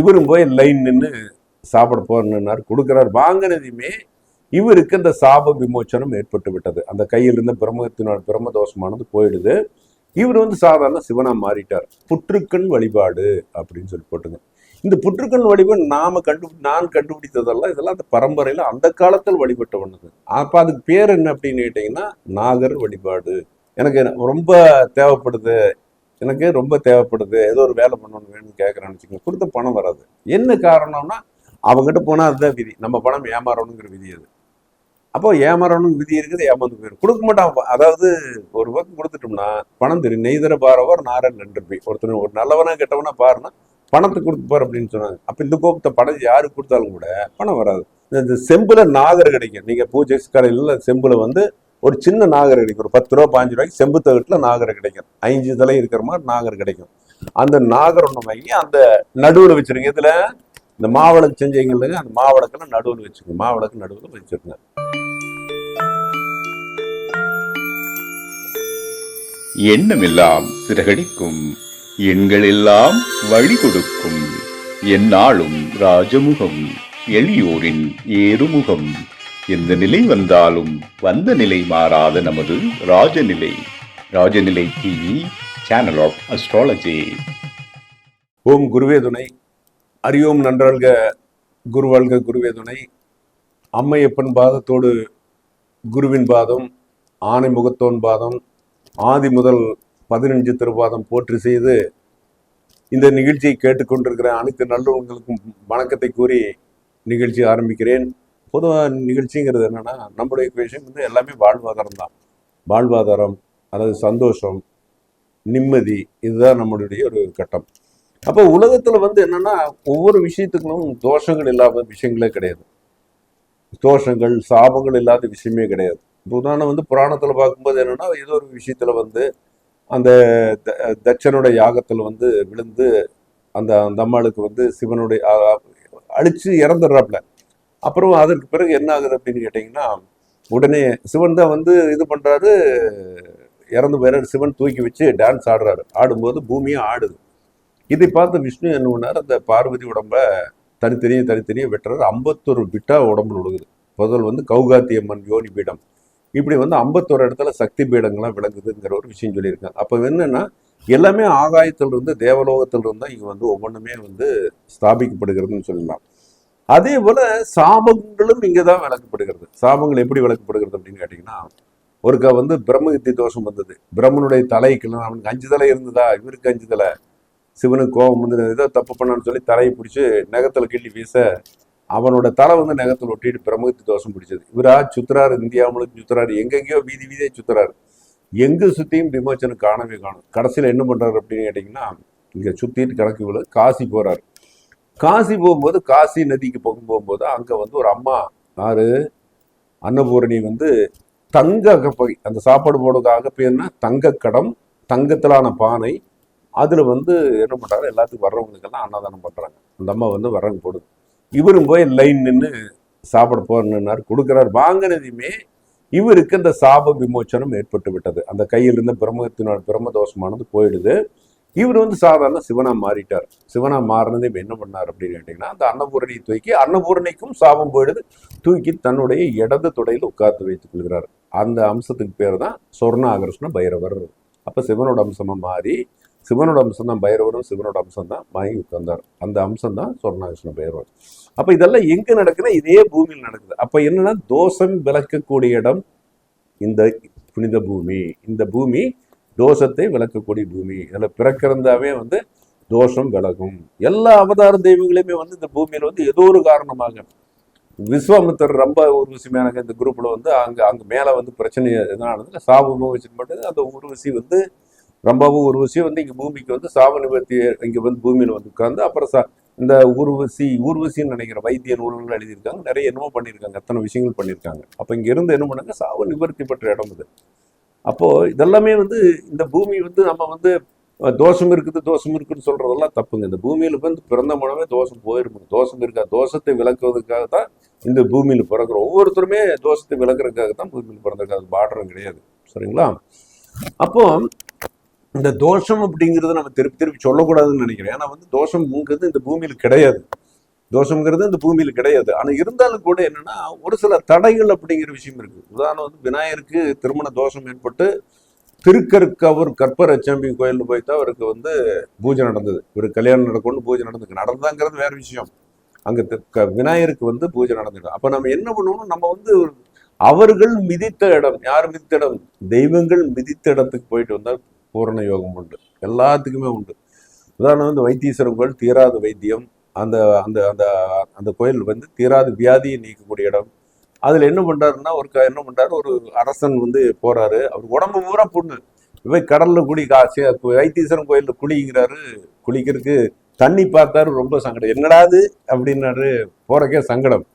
இவரும் போய் லைன் நின்று சாப்பிட போறேன்னாரு கொடுக்குறாரு. வாங்கினதையுமே இவருக்கு அந்த சாப விமோச்சனம் ஏற்பட்டு விட்டது. அந்த கையில் இருந்த பிரம்மத்தினோட பிரம்மதோஷமானது போயிடுது. இவர் வந்து சாதாரண சிவனா மாறிட்டார். புற்றுக்கண் வழிபாடு அப்படின்னு சொல்லி போட்டுங்க இந்த புற்றுக்கண் வழிபாடு நாம கண்டு நான் கண்டுபிடித்ததெல்லாம் இதெல்லாம் அந்த பரம்பரையில அந்த காலத்தில் வழிபட்ட ஒண்ணுது. அப்ப அதுக்கு பேர் என்ன அப்படின்னு கேட்டீங்கன்னா நாகர் வழிபாடு. எனக்கு ரொம்ப தேவைப்படுது எனக்கு ரொம்ப தேவைப்படுது ஏதோ ஒரு வேலை பண்ணணும் வேணும்னு கேட்குறேன்னு வச்சுக்கோங்க கொடுத்த பணம் வராது. என்ன காரணம்னா அவங்ககிட்ட போனால் அதுதான் விதி. நம்ம பணம் ஏமாறணுங்கிற விதி அது. அப்போ ஏமாறணும் விதி இருக்குது ஏமாந்து போயிடும் கொடுக்க மாட்டான். அதாவது ஒரு பக்கம் கொடுத்துட்டோம்னா பணம் தெரியும் நெய்தர பாரவர் நாரன் நன்று போய். ஒருத்தர் ஒரு நல்லவனா கெட்டவனா பாருன்னா பணத்தை கொடுத்துப்பார் அப்படின்னு சொன்னாங்க. அப்போ இந்த கோபத்தை பணம் யாருக்கு கொடுத்தாலும் கூட பணம் வராது. இந்த- செம்புல நாகர் கிடைக்கும். நீங்கள் பூஜை காலையில் செம்புல வந்து ஒரு சின்ன நாகரை கிடைக்கும் ஒரு பத்து ரூபா பாஞ்சு ரூபாய்க்கு செம்பு தகட்டுல கிடைக்கும். ஐந்து தலை இருக்கிற மாதிரி நாகர் கிடைக்கும். அந்த நாகர் ஒன்று வாங்கி அந்த நடுவில் வச்சிருங்க இதுல இந்த மாவிளக்கு செஞ்சீங்க அந்த மாவிளக்கெல்லாம் நடுவில் வச்சுக்கோங்க மாவிளக்கு நடுவில் வச்சிருங்க எண்ணமெல்லாம் சிறகடிக்கும். எண்களெல்லாம் வழி கொடுக்கும். எந்நாளும் ராஜமுகம். எளியோரின் ஏறுமுகம். எந்த நிலை வந்தாலும் வந்த நிலை மாறாத நமது Rajanilai. Rajanilai TV channel of astrology ஓம் குருவே துணை. அறியோம் நன்றல்க குருவல்க குருவே துணை. அம்மையப்பன் பாதத்தோடு குருவின் பாதம் ஆனை முகத்தோன் பாதம் ஆதி முதல் பதினஞ்சு திருபாதம் போற்றி செய்து இந்த நிகழ்ச்சியை கேட்டுக்கொண்டிருக்கிற அனைத்து நல்லவங்களுக்கும் வணக்கத்தை கூறி நிகழ்ச்சி ஆரம்பிக்கிறேன். பொதுவாக நிகழ்ச்சிங்கிறது என்னென்னா நம்முடைய விஷயம் வந்து எல்லாமே வாழ்வாதாரம் தான். வாழ்வாதாரம் அதாவது சந்தோஷம் நிம்மதி இதுதான் நம்மளுடைய ஒரு கட்டம். அப்போ உலகத்தில் வந்து என்னென்னா ஒவ்வொரு விஷயத்துக்கும் தோஷங்கள் இல்லாத விஷயங்களே கிடையாது. தோஷங்கள் சாபங்கள் இல்லாத விஷயமே கிடையாது. இப்போ உதாரணம் வந்து புராணத்தில் பார்க்கும்போது என்னென்னா ஏதோ ஒரு விஷயத்தில் வந்து அந்த த- தட்சனுடைய யாகத்தில் வந்து விழுந்து அந்த அந்த அம்மாளுக்கு வந்து சிவனுடைய அழிச்சு இறந்துடுறாப்புல. அப்புறம் அதற்கு பிறகு என்ன ஆகுது அப்படின்னு கேட்டிங்கன்னா உடனே சிவன் தான் வந்து இது பண்ணுறாரு இறந்து போயிறாரு. சிவன் தூக்கி வச்சு டான்ஸ் ஆடுறாரு. ஆடும்போது பூமியும் ஆடுது. இதை பார்த்து விஷ்ணு என்ன பண்ணார் அந்த பார்வதி உடம்ப தனித்தனியே தனித்தனியே வெட்டுறாரு. ஐம்பத்தொரு பிட்டா உடம்புல விழுகுது. முதல் வந்து கௌகாத்தி அம்மன் யோனி பீடம். இப்படி வந்து ஐம்பத்தொரு இடத்துல சக்தி பீடங்கள்லாம் விளங்குதுங்கிற ஒரு விஷயம் சொல்லியிருக்காங்க. அப்போ என்னென்னா எல்லாமே ஆகாயத்தில் இருந்து தேவலோகத்தில் இருந்தால் இங்கே வந்து ஒவ்வொன்றுமே வந்து ஸ்தாபிக்கப்படுகிறதுன்னு சொல்லலாம். அதே போல சாபங்களும் இங்கே தான் விளக்கப்படுகிறது. சாபங்கள் எப்படி விளக்கப்படுகிறது அப்படின்னு கேட்டிங்கன்னா ஒருக்கா வந்து பிரம்மகித்தி தோஷம் வந்தது. பிரம்மனுடைய தலைக்கெல்லாம் அவனுக்கு அஞ்சு தலை இருந்ததா? இவருக்கு அஞ்சு தலை. சிவனுக்கு கோபம் வந்து ஏதோ தப்பு பண்ணான்னு சொல்லி தலையை பிடிச்சி நகத்தில் கிள்ளி வீச அவனோட தலை வந்து நகத்தில் ஒட்டிட்டு பிரம்மகத்தி தோஷம் பிடிச்சது. இவரா சுத்துறாரு இந்தியா முழுக்க சுத்துறாரு. எங்கெங்கேயோ வீதி வீதியே சுத்துறாரு. எங்கு சுத்தியும் விமோச்சனம் காணவே காணும். கடைசியில் என்ன பண்றாரு அப்படின்னு கேட்டிங்கன்னா இங்கே சுத்திட்டு கணக்கு காசி போறாரு. காசி போகும்போது காசி நதிக்கு போகும் போகும்போது அங்கே வந்து ஒரு அம்மா யாரு? அன்னபூரணி வந்து தங்க கப்பை அந்த சாப்பாடு போடுறது பேர்னா தங்க கடம் தங்கத்திலான பானை அதில் வந்து என்ன பண்றாரு எல்லாத்துக்கும் வர்றவங்களுக்கெல்லாம் அன்னதானம் பண்ணுறாங்க அந்த அம்மா வந்து வர்றவங்க போடுது இவரும் போய் லைன் நின்று சாப்பிட போறேன்னாரு கொடுக்குறாரு. வாங்கினதையுமே இவருக்கு அந்த சாப விமோச்சனம் ஏற்பட்டு விட்டது அந்த கையில் பிரம்மத்தினோட பிரம்ம தோஷமானது போயிடுது. இவர் வந்து சாதாரண சிவனா மாறிட்டார். சிவனா மாறினது இப்ப என்ன பண்ணார் அப்படின்னு கேட்டீங்கன்னா அந்த அன்னபூரணியை தூக்கி அன்னபூரணிக்கும் சாபம் போயிடுது. தூக்கி தன்னுடைய இடது தொடையில் உட்கார்த்து வைத்துக் கொள்கிறார். அந்த அம்சத்துக்கு பேர் தான் சொர்ணாகர்ஷ்ண பைரவர். அப்ப சிவனோட அம்சமா மாறி சிவனோட அம்சம் தான் பைரவரும் சிவனோட அம்சம் தான் வாங்கி உட்கார்ந்தார். அந்த அம்சம் தான் சொர்ணாகிருஷ்ண பைரவர். அப்ப இதெல்லாம் எங்க நடக்குதுன்னா இதே பூமியில் நடக்குது. அப்ப என்னன்னா தோஷம் விளக்கக்கூடிய இடம் இந்த புனித பூமி. இந்த பூமி தோஷத்தை விளக்கக்கூடிய பூமி. இதில் பிறக்கிறந்தாவே வந்து தோஷம் விலகும். எல்லா அவதார தெய்வங்களையுமே வந்து இந்த பூமியில் வந்து ஏதோ ஒரு காரணமாக விஸ்வாமித்தர் ரொம்ப உருவசிமையான இந்த குரூப்பில் வந்து அங்க அங்கே மேல வந்து பிரச்சனை எதனா நடந்தது சாபமும் மட்டும் அந்த ஊர்வசி வந்து ரொம்பவும் ஊர்வசி வந்து இங்க பூமிக்கு வந்து சாப நிவர்த்தி இங்க வந்து பூமியில வந்து உட்கார்ந்து அப்புறம் சா- இந்த ஊர்வசி ஊர்வசின்னு நினைக்கிற வைத்திய நூல்கள் எழுதியிருக்காங்க. நிறைய என்னமோ பண்ணியிருக்காங்க. அத்தனை விஷயங்கள் பண்ணியிருக்காங்க. அப்போ இங்க இருந்து என்ன பண்ணாங்க? சாவு நிவர்த்தி பெற்ற இடம் இது அப்போது இதெல்லாமே வந்து இந்த பூமி வந்து நம்ம வந்து தோஷம் இருக்குது தோஷம் இருக்குன்னு சொல்கிறதெல்லாம் தப்புங்க. இந்த பூமியில வந்து பிறந்த மனமே தோஷம் போயிருக்கும் தோஷம் இருக்கா? தோஷத்தை விளக்குவதற்காக தான் இந்த பூமியில் பிறக்கிறோம். ஒவ்வொருத்தருமே தோஷத்தை விளக்குறதுக்காக தான் பூமியில் பிறந்திருக்காது பாடுறோம் கிடையாது. சரிங்களா? அப்போ இந்த தோஷம் அப்படிங்கிறத நம்ம திருப்பி திருப்பி சொல்லக்கூடாதுன்னு நினைக்கிறேன். ஏன்னா வந்து தோஷம்ங்கிறது இந்த பூமியில் கிடையாது. தோஷங்கிறது இந்த பூமியில் கிடையாது. ஆனால் இருந்தாலும் கூட என்னன்னா ஒரு சில தடைகள் அப்படிங்கிற விஷயம் இருக்கு. உதாரணம் வந்து விநாயகருக்கு திருமண தோஷம் ஏற்பட்டு திருக்கருக்கவர் கற்பரச்சம்பி கோயிலில் போய் தான் அவருக்கு வந்து பூஜை நடந்தது. ஒரு கல்யாணம் நடக்கும்னு பூஜை நடந்தது நடந்தாங்கிறது வேற விஷயம். அங்கே க- விநாயகருக்கு வந்து பூஜை நடந்துடும் அப்போ நம்ம என்ன பண்ணுவோம்னா நம்ம வந்து அவர்கள் மிதித்த இடம் யார் மிதித்த இடம்? தெய்வங்கள் மிதித்த இடத்துக்கு போயிட்டு வந்தால் பூரண யோகம் உண்டு. எல்லாத்துக்குமே உண்டு. உதாரணம் வந்து வைத்தீஸ்வரன் கோயில் தீராத வைத்தியம் அந்த அந்த அந்த அந்த கோயில் வந்து தீராத வியாதியை நீக்கக்கூடிய இடம். அதில் என்ன பண்ணுறாருன்னா ஒரு க- என்ன பண்ணுறாரு ஒரு அரசன் வந்து போகிறாரு அவர் உடம்பு பூரா புண்ணு. போய் கடலில் குடி காசு வைத்தீஸ்வரன் கோயிலில் குளிங்கிறாரு குளிக்கிறதுக்கு தண்ணி பார்த்தாரு ரொம்ப சங்கடம். என்னடாது? அப்படின்னாரு. போகிறக்கே சங்கடம்.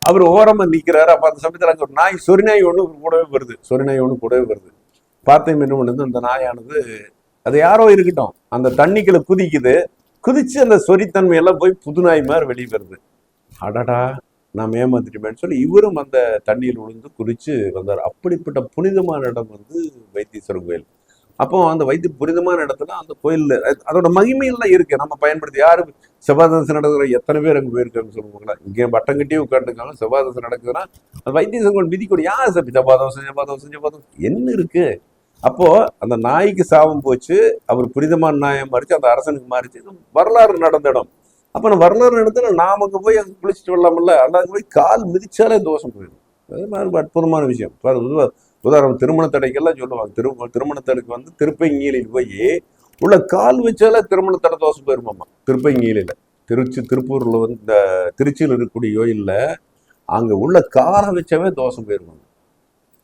அவர் ஓரமாக நிற்கிறாரு அப்போ அந்த சமயத்தில் அங்கே ஒரு நாய் சொரிநாய் ஒன்று கூடவே வருது. சொறி நாய் கூடவே வருது. பார்த்தேன் என்ன பண்ணுது? அந்த நாயானது அது யாரோ இருக்கட்டும். அந்த தண்ணிக்குள்ள குதிக்குது. குதிச்சு அந்த சொரித்தன்மையெல்லாம் போய் புது நாய் மாதிரி வெளியே வருது அடடா நான் ஏமாத்திட்டேன்னு சொல்லி இவரும் அந்த தண்ணியில் விழுந்து குறிச்சு வந்தார். அப்படிப்பட்ட புனிதமான இடம் வந்து வைத்தீஸ்வரன் கோயில். அப்போ அந்த வைத்து புனிதமான இடத்துல அந்த கோயிலில் அதோட மகிமையெல்லாம் இருக்கு. நம்ம பயன்படுத்தி யாரு செவ்வாதசம் நடக்கிற எத்தனை பேர் அங்கே போயிருக்காங்கன்னு சொல்லுவாங்களா? இங்கே வட்டம் கட்டியே உட்காந்துருக்காங்க செவ்வாதசம் நடக்குதுன்னா அந்த வைத்தீஸ்வரன் கோயில் விதிக்கூடிய யார் சப்பி செவ்வாதோசம் செவ்வாதோசம் செவ்வாதோசம் என்ன இருக்குது அப்போ அந்த நாய்க்கு சாபம் போச்சு அவர் புனிதமான நாயை மாறிச்சு அந்த அரசனுக்கு மாறிச்சு. வரலாறு நடந்திடும். அப்போ நான் வரலாறு நடத்துல நாம அங்கே போய் அங்கே குளிச்சுட்டு வரலாம்ல ஆனால் அங்கே போய் கால் மிதிச்சாலே தோஷம் போயிடும். அது மாதிரி அற்புதமான விஷயம். இப்போ உதாரணம் திருமண தடைக்கெல்லாம் சொல்லுவாங்க. திரு திருமண தடைக்கு வந்து திருப்பங்கீழில் போய் உள்ள கால் வச்சாலே திருமண தடை தோஷம் போயிருமாம்மா திருப்பங்கீழில. திருச்சி திருப்பூரில் வந்து இந்த திருச்சியில் இருக்கக்கூடிய கோயில்ல அங்கே உள்ள காலை வச்சாவே தோஷம் போயிருவாங்க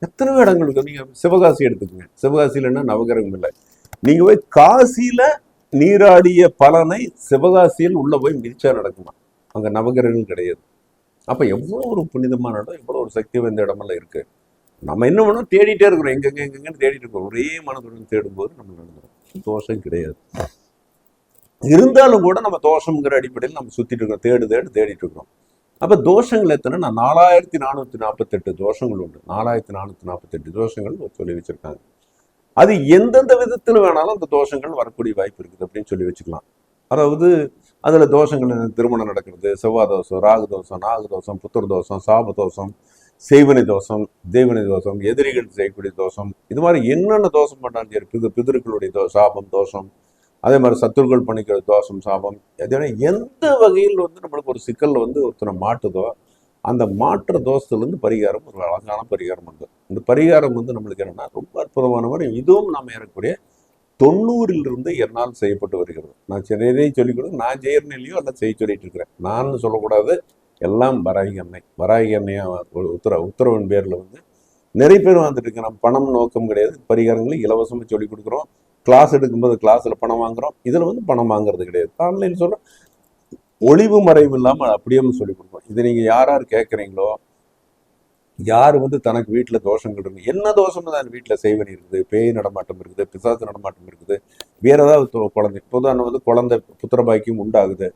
எத்தனையோ இடங்களுக்கு நீங்க சிவகாசி எடுத்துக்கோங்க. சிவகாசியிலன்னா நவகிரகம் இல்லை. நீங்க போய் காசியில நீராடிய பலனை சிவகாசியில் உள்ள போய் மிதிச்சா நடக்குமா? அங்க நவகிரகம் கிடையாது. அப்ப எவ்வளவு ஒரு புனிதமான இடம் எவ்வளவு ஒரு சக்தி வாய்ந்த இடமெல்லாம் இருக்கு. நம்ம என்ன பண்ணோம் தேடிட்டே இருக்கிறோம். எங்கெங்க எங்கெங்கன்னு தேடிட்டு இருக்கோம். ஒரே மனதுடன் தேடும்போது நம்ம நடந்துடும் தோஷம் கிடையாது. இருந்தாலும் கூட நம்ம தோஷம்ங்கிற அடிப்படையில் நம்ம சுத்திட்டு இருக்கோம். தேடு தேடு தேடிட்டு இருக்கிறோம் அப்போ தோஷங்கள் எத்தனை? நான் நாலாயிரத்தி நானூத்தி நாற்பத்தெட்டு தோஷங்கள் உண்டு. நாலாயிரத்தி நானூத்தி நாற்பத்தெட்டு தோஷங்கள் சொல்லி வச்சிருக்காங்க அது எந்தெந்த விதத்தில் வேணாலும் அந்த தோஷங்கள் வரக்கூடிய வாய்ப்பு இருக்குது அப்படின்னு சொல்லி வச்சுக்கலாம். அதாவது அதுல தோஷங்கள் திருமணம் நடக்கிறது செவ்வாய் தோஷம் ராகு தோஷம் நாகு தோஷம் புத்தர் தோஷம் சாப தோஷம் செய்வனை தோஷம் தேவனை தோஷம் எதிரிகள் செய்யக்கூடிய தோஷம். இது மாதிரி என்னென்ன தோஷம் பண்ணாலும் சரி பிது பிதர்களுடைய தோ சாபம் தோஷம் அதே மாதிரி சத்துருக்கள் பண்ணிக்கிற தோஷம் சாபம் எதுனா எந்த வகையில் வந்து நம்மளுக்கு ஒரு சிக்கலில் வந்து ஒருத்தனை மாட்டுதோ அந்த மாற்ற தோஷத்துலேருந்து பரிகாரம் ஒரு அழகான பரிகாரம் உண்டு. இந்த பரிகாரம் வந்து நம்மளுக்கு என்னென்னா ரொம்ப அற்புதமான மாதிரி இதுவும் நாம் ஏறக்கூடிய தொண்ணூறிலிருந்து என்னால் செய்யப்பட்டு வருகிறது. நான் எதையும் சொல்லிக் கொடுங்க நான் செய்யறேன்லையோ எல்லாம் செய்ய சொல்லிட்டு இருக்கிறேன். நான் சொல்லக்கூடாது எல்லாம் வராகி அன்னை. வராகி அன்னையா ஒரு உத்தர உத்தரவின் பேரில் வந்து நிறைய பேர் வந்துட்டு இருக்கு நம்ம பணம் நோக்கம் கிடையாது. பரிகாரங்களை இலவசமாக சொல்லிக் கொடுக்குறோம். கிளாஸ் எடுக்கும்போது கிளாஸில் பணம் வாங்குறோம். இதில் வந்து பணம் வாங்குறது கிடையாது. ஆன்லைன் சொல்கிறோம் ஒளிவு மறைவு இல்லாமல் அப்படியே சொல்லி கொடுப்போம் இதை நீங்கள் யார் யார் கேட்குறீங்களோ யார் வந்து தனக்கு வீட்டில் தோஷங்கள் இருக்கு என்ன தோஷமும் தான் வீட்டில் செய்வனி இருக்குது பேய் நடமாட்டம் இருக்குது பிசாசு நடமாட்டம் இருக்குது வேறு ஏதாவது குழந்தை. இப்போ வந்து குழந்தை புத்திர பாக்கியம் உண்டாகுது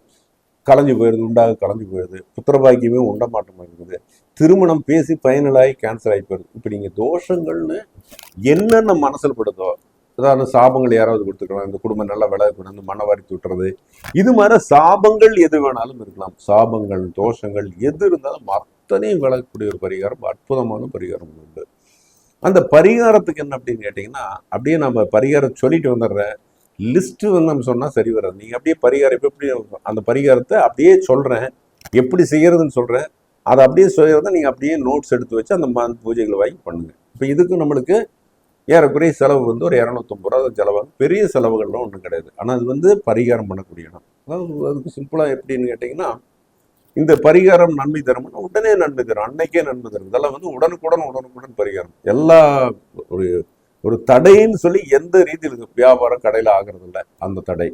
கலைஞ்சு போயிடுது உண்டாக கலைஞ்சு போயிடுது புத்திர பாக்கியமே உண்டமாட்டமாக இருக்குது. திருமணம் பேசி பயனலாகி கேன்சல் ஆகி போயிடுது இப்போ நீங்கள் தோஷங்கள்னு என்னென்ன மனசில் படுதோ உதாரணம் சாபங்கள் யாராவது கொடுத்துருக்கலாம். இந்த குடும்பம் நல்லா விலக கொண்டு வந்து மன வாரி தூட்டுறது இது மாதிரி சாபங்கள் எது வேணாலும் இருக்கலாம். சாபங்கள் தோஷங்கள் எது இருந்தாலும் அத்தனையும் விளக்கக்கூடிய ஒரு பரிகாரம் அற்புதமான பரிகாரம் உண்டு. அந்த பரிகாரத்துக்கு என்ன அப்படின்னு கேட்டிங்கன்னா அப்படியே நம்ம பரிகாரம் சொல்லிட்டு வந்துடுறேன் லிஸ்ட்டு வந்து நம்ம சொன்னால் சரி வராது. நீங்கள் அப்படியே பரிகாரம் இப்போ எப்படி அந்த பரிகாரத்தை அப்படியே சொல்கிறேன் எப்படி செய்கிறதுன்னு சொல்கிறேன் அதை அப்படியே செய்கிறத நீங்கள் அப்படியே நோட்ஸ் எடுத்து வச்சு அந்த பூஜைகளை வாங்கி பண்ணுங்கள் இப்போ இதுக்கு நம்மளுக்கு ஏறக்குறைய செலவு வந்து ஒரு இரநூத்தம்பது ரூபா செலவாகும். பெரிய செலவுகள்லாம் ஒன்றும் கிடையாது. ஆனால் அது வந்து பரிகாரம் பண்ணக்கூடிய இடம். அதாவது அதுக்கு சிம்பிளாக எப்படின்னு கேட்டிங்கன்னா இந்த பரிகாரம் நன்மை தரும்னா உடனே நன்மை தரும். அன்னைக்கே நன்மை தரும். இதெல்லாம் வந்து உடனுக்குடன் உடனுக்குடன் பரிகாரம். எல்லா ஒரு ஒரு தடைன்னு சொல்லி எந்த ரீதியில் வியாபாரம் கடையில் ஆகிறது இல்லை அந்த தடை.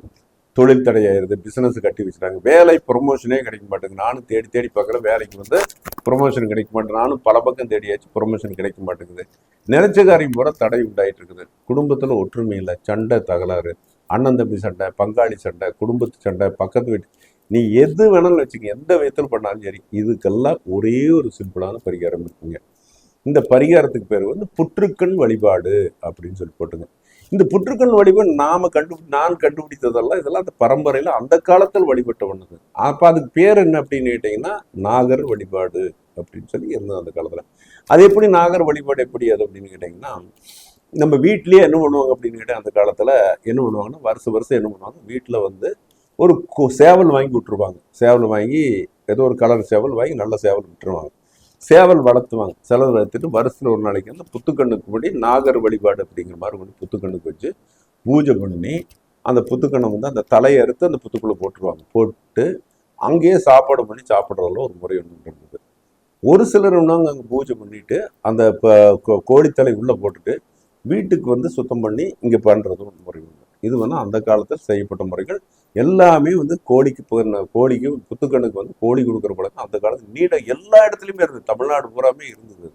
தொழில் தடையாயிருது பிஸ்னஸ் கட்டி வச்சுட்டாங்க. வேலை ப்ரொமோஷனே கிடைக்க மாட்டேங்குது. நானும் தேடி தேடி பார்க்குற வேலைக்கு வந்து ப்ரொமோஷன் கிடைக்க மாட்டேன் நானும் பல பக்கம் தேடியாச்சு ப்ரொமோஷன் கிடைக்க மாட்டேங்குது. நினைச்ச காரியம் பூரா தடை உண்டாயிட்டு இருக்குது. குடும்பத்தில் ஒற்றுமை இல்லை சண்டை தகராறு. அண்ணன் தம்பி சண்டை பங்காளி சண்டை குடும்பத்து சண்டை பக்கத்து வீட்டு. நீ எது வேணாலும் வச்சுக்க எந்த விதத்தில் பண்ணாலும் சரி இதுக்கெல்லாம் ஒரே ஒரு சிம்பிளான பரிகாரம் இருக்குங்க. இந்த பரிகாரத்துக்கு பேர் வந்து புற்றுக்கண் வழிபாடு அப்படின்னு சொல்லி போட்டுங்க இந்த புற்றுக்கண் வழிபாடு நாம கண்டு நான் கண்டுபிடித்ததெல்லாம் இதெல்லாம் அந்த பரம்பரையில் அந்த காலத்தில் வழிபட்ட ஒண்ணுது. அப்போ அதுக்கு பேர் என்ன அப்படின்னு கேட்டிங்கன்னா நாகர் வழிபாடு அப்படின்னு சொல்லி இருந்தது அந்த காலத்தில். அது எப்படி நாகர் வழிபாடு எப்படி அது அப்படின்னு கேட்டிங்கன்னா நம்ம வீட்லேயே என்ன பண்ணுவாங்க அப்படின்னு கேட்டால் அந்த காலத்தில் என்ன பண்ணுவாங்கன்னா வருஷம் வருஷம் என்ன பண்ணுவாங்க வீட்டில் வந்து ஒரு கு- சேவல் வாங்கி விட்டுருவாங்க. சேவல் வாங்கி ஏதோ ஒரு கலர் சேவல் வாங்கி நல்ல சேவல் விட்டுருவாங்க. சேவல் வளர்த்துவாங்க. செலவு வளர்த்துட்டு வருஷத்துல ஒரு நாளைக்கு வந்து புத்துக்கண்ணுக்கு முடி நாகர் வழிபாடு அப்படிங்கிற மாதிரி கொண்டு புத்துக்கண்ணுக்கு வச்சு பூஜை பண்ணி அந்த புத்துக்கண்ணை வந்து அந்த தலையை அறுத்து அந்த புத்துக்குள்ளே போட்டுருவாங்க. போட்டு அங்கேயே சாப்பாடு பண்ணி சாப்பிட்றதுல ஒரு முறை ஒன்று இருந்தது ஒரு சிலர் ஒன்றாங்க அங்கே பூஜை பண்ணிட்டு அந்த இப்போ கோழித்தலை உள்ளே போட்டுட்டு வீட்டுக்கு வந்து சுத்தம் பண்ணி இங்கே பண்ணுறது ஒரு முறை உண்டு இது வந்து அந்த காலத்தில் செய்யப்பட்ட முறைகள். எல்லாமே வந்து கோழிக்கு கோழிக்கு புத்துக்கண்ணுக்கு வந்து கோழி கொடுக்குற பழக்கம் அந்த காலத்தில் நீட எல்லா இடத்துலையுமே இருந்தது. தமிழ்நாடு பூராமே இருந்தது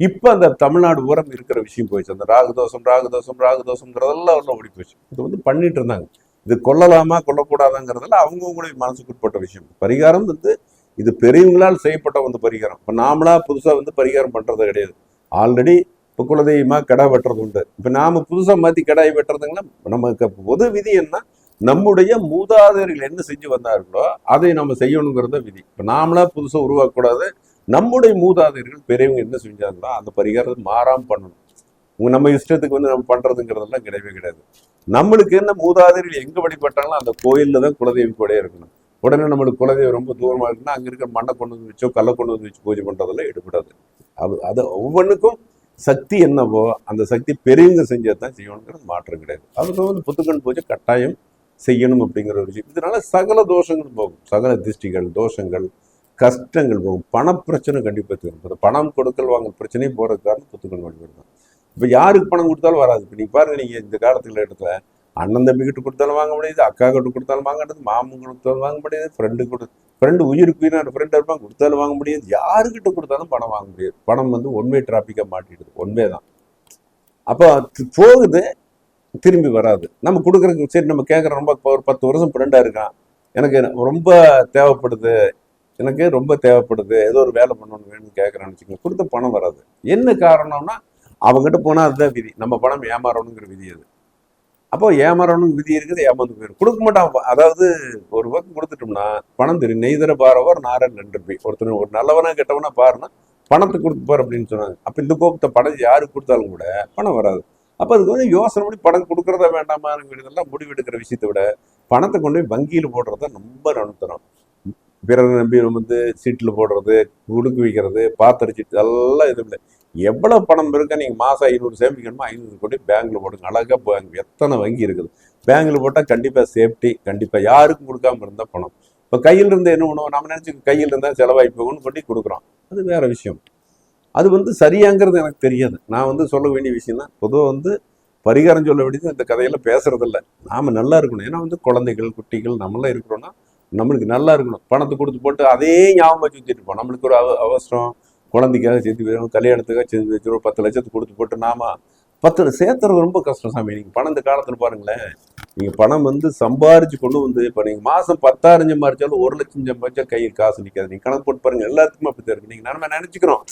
இப்போ அந்த தமிழ்நாடு பூரம் இருக்கிற விஷயம் போயிடுச்சு. அந்த ராகுதோஷம் ராகுதோஷம் ராகுதோஷங்கிறதெல்லாம் ஒன்றும் ஓடி போச்சு இது வந்து பண்ணிட்டு இருந்தாங்க. இது கொல்லலாமா கொல்லக்கூடாதாங்கிறதெல்லாம் அவங்கவுங்களுடைய மனசுக்குட்பட்ட விஷயம். பரிகாரம் வந்து இது பெரியவங்களால் செய்யப்பட்ட வந்து பரிகாரம். இப்போ நாமளாக புதுசாக வந்து பரிகாரம் பண்ணுறது கிடையாது. ஆல்ரெடி இப்போ குலதெய்வமாக கடை வெட்டுறது உண்டு. இப்போ நாம புதுசாக மாற்றி கடாய் வெட்டுறதுங்களா? நமக்கு பொது விதி என்ன? நம்முடைய மூதாதையர்கள் என்ன செஞ்சு வந்தார்களோ அதை நம்ம செய்யணுங்கிறத விதி. இப்போ நாமளா புதுசாக உருவாக்கக்கூடாது. நம்முடைய மூதாதையர்கள் பெரியவங்க என்ன செஞ்சாங்களோ அந்த பரிகாரத்தை மாறாமல் பண்ணணும். உங்க நம்ம இஷ்டத்துக்கு வந்து நம்ம பண்றதுங்கிறதெல்லாம் கிடையவே கிடையாது. நம்மளுக்கு என்ன மூதாதையர்கள் எங்கே வழிபட்டாலும் அந்த கோயிலில் தான் குலதெய்வம் கூட இருக்கணும். உடனே நம்மளுக்கு குலதெய்வம் ரொம்ப தூரமாக இருக்குன்னா அங்கே இருக்கிற மண்ணை கொண்டு வந்து வச்சோ கல்லை கொண்டு வந்து வச்சு பூஜை பண்ணுறதெல்லாம் எடுபடாது. அது அது ஒவ்வொன்றுக்கும் சக்தி என்னவோ அந்த சக்தி பெரியவங்க செஞ்சது தான் செய்யணுங்கிறது மாற்றம் கிடையாது. அதுக்கு வந்து புத்துக்கண் பூஜை கட்டாயம் செய்யணும் அப்படிங்கிற ஒரு விஷயம். இதனால சகல தோஷங்கள் போகும். சகல திஷ்டிகள் தோஷங்கள் கஷ்டங்கள் போகும். பணப்பிரச்சனை கண்டிப்பாக தீரும். இப்போ பணம் கொடுக்கல் வாங்கல் பிரச்சனையும் போகிறது காரணம் புத்துக்கண் வழிபாடு தான். இப்போ யாருக்கு பணம் கொடுத்தாலும் வராது. இப்போ நீங்கள் பாருங்கள் நீங்கள் இந்த காலத்தில் இடத்துல அண்ணன் தம்பி கிட்ட கொடுத்தாலும் வாங்க முடியாது அக்கா கிட்ட கொடுத்தாலும் வாங்க முடியாது மாமன் கொடுத்தாலும் வாங்க முடியாது ஃப்ரெண்டு கொடு ஃப்ரெண்டு உயிருக்கு உயிரான ஃப்ரெண்ட் இருப்பாங்க கொடுத்தாலும் வாங்க முடியாது. யாருக்கிட்ட கொடுத்தாலும் பணம் வாங்க முடியாது. பணம் வந்து ஒன்வே டிராஃபிக்காக மாட்டிடுது. ஒன்வே தான். அப்போ போகுது திரும்பி வராது. நம்ம கொடுக்குறதுக்கு சரி நம்ம கேட்குற ரொம்ப ஒரு பத்து வருஷம் ஃப்ரெண்டாக இருக்கான். எனக்கு ரொம்ப தேவைப்படுது. எனக்கு ரொம்ப தேவைப்படுது. ஏதோ ஒரு வேலை பண்ணணும் வேணும்னு கேட்குறேன்னு வச்சுக்கோங்க. கொடுத்த பணம் வராது. என்ன காரணம்னா அவங்ககிட்ட போனால் அதுதான் விதி. நம்ம பணம் ஏமாறணுங்கிற விதி அது. அப்போ ஏமாறணும் விதி இருக்குது ஏமாந்து போயிடும் கொடுக்க மாட்டான் அதாவது ஒரு பக்கம் கொடுத்துட்டோம்னா பணம் தெரியும் நெய்தர பாரவர் நாரன் நன்று போய் ஒருத்தர் ஒரு நல்லவனா கெட்டவனா பாருன்னா பணத்தை கொடுத்து பாரு அப்படின்னு சொன்னாங்க. அப்போ இந்த கோபத்தை பணம் யாருக்கு கொடுத்தாலும் கூட பணம் வராது. அப்போ அதுக்கு வந்து யோசனை பண்ணி பணம் கொடுக்குறதா வேண்டாமாங்கிறதெல்லாம் முடிவெடுக்கிற விஷயத்தை விட பணத்தை கொண்டு போய் வங்கியில் போடுறது தான் ரொம்ப நடுத்தரம். பிறர் நம்பி வந்து சீட்டில் போடுறது குடுக்கு வைக்கிறது பாத்திர சீட்டு இதெல்லாம் எதுவும் இல்லை. எவ்வளோ பணம் இருக்கா நீங்கள் மாதம் ஐநூறு சேமிக்கணுமோ ஐநூறு கோடி பேங்கில் போடுங்க. அழகாக பேங்க் எத்தனை வங்கி இருக்குது. பேங்கில் போட்டால் கண்டிப்பாக சேஃப்டி கண்டிப்பாக யாருக்கும் கொடுக்காம இருந்தால் பணம். இப்போ கையில் இருந்து என்ன பண்ணுவோம்? நம்ம நினச்சி கையில் இருந்தால் செலவாகி போகும்னு கொண்டு கொடுக்குறோம். அது வேறு விஷயம். அது வந்து சரியாங்கிறது எனக்கு தெரியாது. நான் வந்து சொல்ல வேண்டிய விஷயம் தான் பொதுவாக வந்து பரிகாரம் சொல்ல வேண்டியது இந்த கதையில் பேசுறதில்ல. நாம் நல்லா இருக்கணும். ஏன்னா வந்து குழந்தைகள் குட்டிகள் நம்மளாம் இருக்கிறோன்னா நம்மளுக்கு நல்லா இருக்கணும். பணத்தை கொடுத்து போட்டு அதே ஞாபகம் வச்சு சுற்றிட்டு இருப்போம் நம்மளுக்கு ஒரு அவ- அவசரம். குழந்தைக்காக சேர்த்து வைக்கணும் கல்யாணத்துக்காக சேர்த்து வச்சுருவோம் பத்து லட்சத்துக்கு கொடுத்து போட்டு நாம பத்து சேர்த்துறது ரொம்ப கஷ்டம் சாமி. நீங்கள் பணம் இந்த காலத்தில் பாருங்களேன். நீங்கள் பணம் வந்து சம்பாரிச்சு கொண்டு வந்து இப்போ நீங்கள் மாதம் பத்தாயிரம் சம்பாரிச்சாலும் ஒரு லட்சம் சம்பாரிச்சாலும் கையில் காசு நிற்காது நீங்கள் கணக்கு போட்டு பாருங்கள் எல்லாத்துக்குமே அப்படி தான் இருக்கு. நீங்கள் நம்ம நினச்சிக்கிறோம்.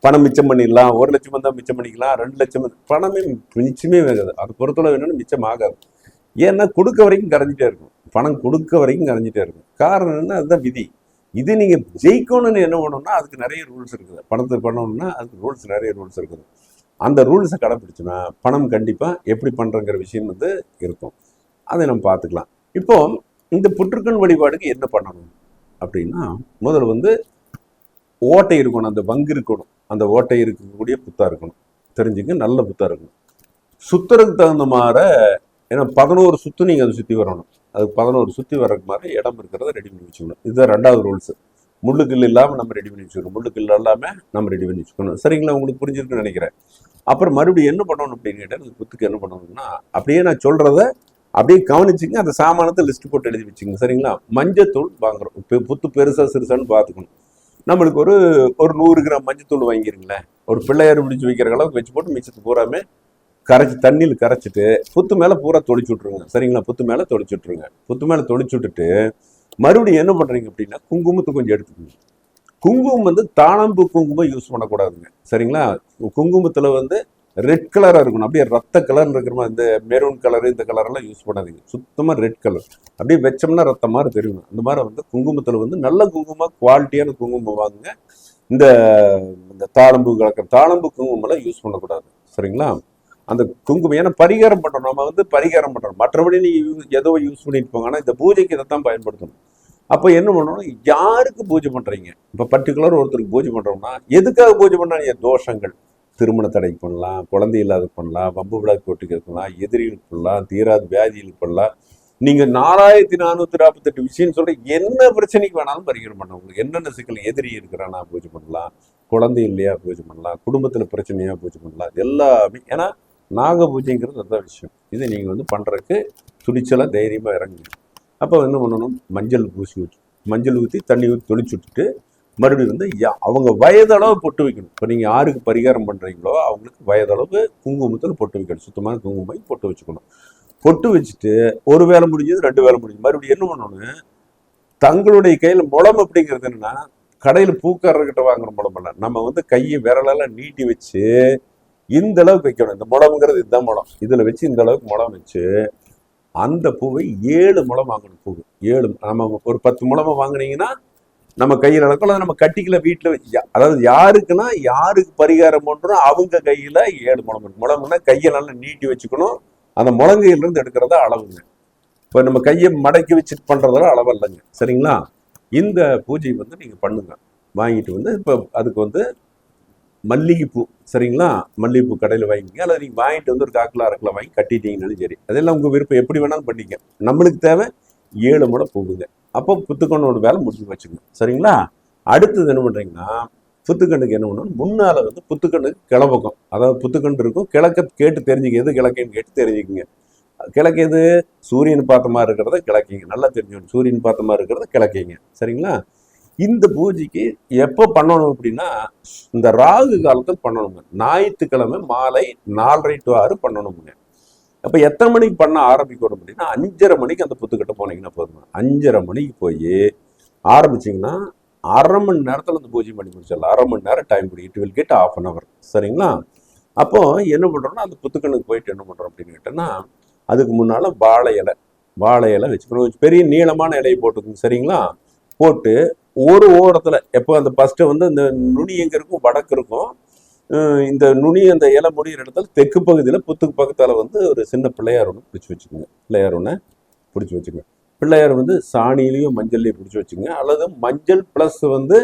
பணம் மிச்சம் பண்ணிடலாம். ஒரு லட்சம் வந்தால் மிச்சம் பண்ணிக்கலாம். ரெண்டு லட்சம் பணமே மிச்சமே வேகாது அது பொறுத்தளவு என்னன்னு மிச்சம் ஆகாது. ஏன்னா கொடுக்க வரைக்கும் கரைஞ்சிட்டே இருக்கும். பணம் கொடுக்க வரைக்கும் கரைஞ்சிட்டே இருக்கும். காரணம் என்ன? அதுதான் விதி. இது நீங்கள் ஜெயிக்கணும்னு என்ன பண்ணணும்னா அதுக்கு நிறைய ரூல்ஸ் இருக்குது. பணத்தை பண்ணணும்னா அதுக்கு ரூல்ஸ் நிறைய ரூல்ஸ் இருக்குது. அந்த ரூல்ஸை கடைப்பிடிச்சுன்னா பணம் கண்டிப்பாக எப்படி பண்ணுறங்கிற விஷயம் வந்து இருக்கும். அதை நம்ம பார்த்துக்கலாம். இப்போ இந்த புற்றுக்கண் வழிபாடுக்கு என்ன பண்ணணும் அப்படின்னா முதல்ல வந்து ஓட்டை இருக்கணும். அந்த பங்கு இருக்கணும். அந்த ஓட்டை இருக்கக்கூடிய புத்தா இருக்கணும். தெரிஞ்சுங்க நல்ல புத்தா இருக்கணும். சுத்துறதுக்கு தகுந்த மாதிரி ஏன்னா பதினோரு சுத்து நீங்கள் அதை சுற்றி வரணும். அதுக்கு பதினோரு சுற்றி வர்றதுக்கு மாதிரி இடம் இருக்கிறத ரெடி பண்ணி வச்சுக்கணும். இதுதான் ரெண்டாவது ரூல்ஸ் முள்ளுக்கல் இல்லாமல் நம்ம ரெடி பண்ணி வச்சுக்கணும். முள்ளுக்கல் இல்லாமல் நம்ம ரெடி பண்ணி வச்சுக்கணும். சரிங்களா? உங்களுக்கு புரிஞ்சிருக்குன்னு நினைக்கிறேன். அப்புறம் மறுபடியும் என்ன பண்ணணும் அப்படின்னு கேட்டால் இந்த புத்துக்கு என்ன பண்ணணும்னா அப்படியே நான் சொல்கிறத அப்படியே கவனிச்சுங்க அந்த சாமானத்தை லிஸ்ட் போட்டு எழுதி வச்சுங்க சரிங்களா? மஞ்சத்தூள் வாங்குறோம். இப்போ புத்து பெருசா சிறுசான்னு பார்த்துக்கணும். நம்மளுக்கு ஒரு ஒரு நூறு கிராம் மஞ்சத்தூள் வாங்கிருங்களேன். ஒரு பிள்ளையார் பிடிச்சி வைக்கிற அளவுக்கு வச்சு போட்டு மிச்சத்து பூராமே கரைச்சி தண்ணியில் கரைச்சிட்டு புத்து மேலே பூரா தொளிச்சு விட்ருங்க சரிங்களா? புத்து மேலே தொளிச்சு விட்ருங்க புத்து மேலே தொளிச்சு விட்டுட்டு மறுபடியும் என்ன பண்ணுறீங்க அப்படின்னா குங்குமத்தை கொஞ்சம் எடுத்துக்கோங்க. குங்குமம் வந்து தாளம்பூ குங்குமம் யூஸ் பண்ணக்கூடாதுங்க. சரிங்களா? குங்குமத்தில் வந்து ரெட் கலராக இருக்கணும். அப்படியே ரத்த கலர் இருக்கிற மாதிரி இந்த மெரூன் கலர் இந்த கலரெல்லாம் யூஸ் பண்ணாதீங்க. சுத்தமாக ரெட் கலர் அப்படியே வச்சோம்னா ரத்த மாதிரி தெரியணும் அந்த மாதிரி வந்து குங்குமத்தில் வந்து நல்ல குங்குமம் குவாலிட்டியான குங்குமம் வாங்குங்க. இந்த இந்த தாளம்பு கலக்கிற தாளம்பு குங்குமெல்லாம் யூஸ் பண்ணக்கூடாது. சரிங்களா? அந்த குங்குமம் ஏன்னா பரிகாரம் பண்ணுறோம் நம்ம வந்து பரிகாரம் பண்ணுறோம் மற்றபடி நீங்கள் ஏதோ யூஸ் பண்ணிட்டு போங்க. ஆனால் இந்த பூஜைக்கு இதை தான் பயன்படுத்தணும். அப்போ என்ன பண்ணணும்? யாருக்கு பூஜை பண்ணுறீங்க இப்போ பர்டிகுலர் ஒருத்தருக்கு பூஜை பண்ணுறோம்னா எதுக்காக பூஜை பண்ணால் தோஷங்கள். திருமண தடைக்கு பண்ணலாம் குழந்தை இல்லாத பண்ணலாம் வம்பு விழா போட்டுக்கு பண்ணலாம் எதிரிகளுக்கு பண்ணலாம் தீராத வியாதிகளுக்கு பண்ணலாம் நீங்கள் நாலாயிரத்தி நானூற்றி நாற்பத்தெட்டு விஷயம்னு சொல்கிற என்ன பிரச்சனைக்கு வேணாலும் பரிகாரம் பண்ணலாம். உங்களுக்கு என்னென்ன சிக்கல்? எதிரி இருக்கிறானா பூஜை பண்ணலாம் குழந்தை இல்லையா பூஜை பண்ணலாம் குடும்பத்தில் பிரச்சனையாக பூஜை பண்ணலாம் எல்லாமே. ஏன்னா நாக பூஜைங்கிறது அதுதான் விஷயம். இதை நீங்கள் வந்து பண்ணுறதுக்கு துணிச்சலாக தைரியமாக இறங்குங்க. அப்போ என்ன பண்ணணும்? மஞ்சள் பூசி ஊற்றி மஞ்சள் ஊற்றி தண்ணி ஊற்றி தொளிச்சு விட்டுட்டு மறுபடியும் வந்து யா- அவங்க வயதளவு பொட்டு வைக்கணும். இப்போ நீங்கள் யாருக்கு பரிகாரம் பண்ணுறீங்களோ அவங்களுக்கு வயதளவு குங்குமத்தில் பொட்டு வைக்கணும். சுத்தமான குங்குமம் பொட்டு வச்சுக்கணும். பொட்டு வச்சுட்டு ஒரு வேலை முடிஞ்சது ரெண்டு வேலை முடிஞ்சது. மறுபடியும் என்ன பண்ணணும்? தங்களுடைய கையில் முளம் அப்படிங்கிறது என்னென்னா கடையில் பூக்காரர்கிட்ட வாங்குற முளம் இல்லை நம்ம வந்து கையை விரலெல்லாம் நீட்டி வச்சு இந்த அளவுக்கு வைக்கணும். இந்த முளம்ங்கிறது இதுதான் முளம் இதில் வச்சு இந்த அளவுக்கு முளம் வச்சு அந்த பூவை ஏழு முளம் வாங்கணும் பூ. ஏழு நம்ம ஒரு பத்து முளமை வாங்குனீங்கன்னா நம்ம கையில் நடக்கும் அல்லது நம்ம கட்டிக்கல வீட்டில் வச்சு அதாவது யாருக்குன்னா யாருக்கு பரிகாரம் பண்ணுறோம் அவங்க கையில் ஏழு முளம் முளம்னா கையை நல்லா நீட்டி வச்சுக்கணும். அந்த முழங்கையில எடுக்கிறத அளவுங்க. இப்போ நம்ம கையை மடக்கி வச்சுட்டு பண்ணுறதெல்லாம் அளவு இல்லைங்க சரிங்களா? இந்த பூஜை வந்து நீங்கள் பண்ணுங்க. வாங்கிட்டு வந்து இப்போ அதுக்கு வந்து மல்லிகைப்பூ சரிங்களா? மல்லிகைப்பூ கடையில் வாங்கிங்க அல்லது நீங்கள் வாங்கிட்டு வந்து ஒரு காக்கில் அரை கிலோ வாங்கி கட்டிட்டீங்கனாலும் சரி. அதெல்லாம் உங்கள் விருப்பம். எப்படி வேணாலும் பண்ணிக்க நம்மளுக்கு தேவை ஏழு முட போகுங்க அப்போ புத்துக்கண்ணோட வேலை முடிஞ்சு வச்சுங்க சரிங்களா? அடுத்தது என்ன பண்ணுறீங்கன்னா புத்துக்கண்ணுக்கு என்ன பண்ணணும்? முன்னால் வந்து புத்துக்கண்ணுக்கு கிளப்பக்கம் அதாவது புத்துக்கண்டு இருக்கும். கிழக்க கேட்டு தெரிஞ்சுக்க. எது கிழக்கேன்னு கேட்டு தெரிஞ்சுக்குங்க. கிழக்கு எது? சூரியன் பார்த்த மாதிரி இருக்கிறத கிழக்கிங்க. நல்லா தெரிஞ்சுக்கணும். சூரியன் பார்த்த மாதிரி இருக்கிறத கிழக்கிங்க. சரிங்களா? இந்த பூஜைக்கு எப்போ பண்ணணும் அப்படின்னா இந்த ராகு காலத்தில் பண்ணணுங்க ஞாயிற்றுக்கிழமை மாலை நாலரை டு ஆறு பண்ணணுங்க அப்போ எத்தனை மணிக்கு பண்ண ஆரம்பிக்கணும் அப்படின்னா அஞ்சரை மணிக்கு அந்த புத்துக்கிட்ட போனீங்கன்னா போதுங்க. அஞ்சரை மணிக்கு போய் ஆரம்பிச்சிங்கன்னா அரை மணி நேரத்தில் அந்த பூஜை பண்ணி முடிச்சிடலாம். அரை மணி நேரம் டைம் பிடி. It will get off an hour சரிங்களா? அப்போ என்ன பண்ணுறோம்னா அந்த புத்துக்கணுக்கு போயிட்டு என்ன பண்ணுறோம் அப்படின்னு கேட்டோன்னா அதுக்கு முன்னால் வாழை இலை வாழை இலை வச்சுக்கணும். பெரிய நீளமான இலையை போட்டுக்கோங்க. சரிங்களா? போட்டு ஒரு ஓரத்தில் எப்போ அந்த ஃபஸ்ட்டு வந்து இந்த நுனி எங்கே இருக்கும்? வடக்கு இருக்கும். இந்த நுனி அந்த இலை முடிகிற இடத்துல தெற்கு பகுதியில் புத்துக்கு பக்கத்தால் வந்து ஒரு சின்ன பிள்ளையார் ஒன்று பிடிச்சி வச்சுக்கோங்க. பிள்ளையார் ஒன்று பிடிச்சி வச்சுக்கோங்க. பிள்ளையார் வந்து சாணியிலையும் மஞ்சள்லையும் பிடிச்சி வச்சுங்க அல்லது மஞ்சள் ப்ளஸ் வந்து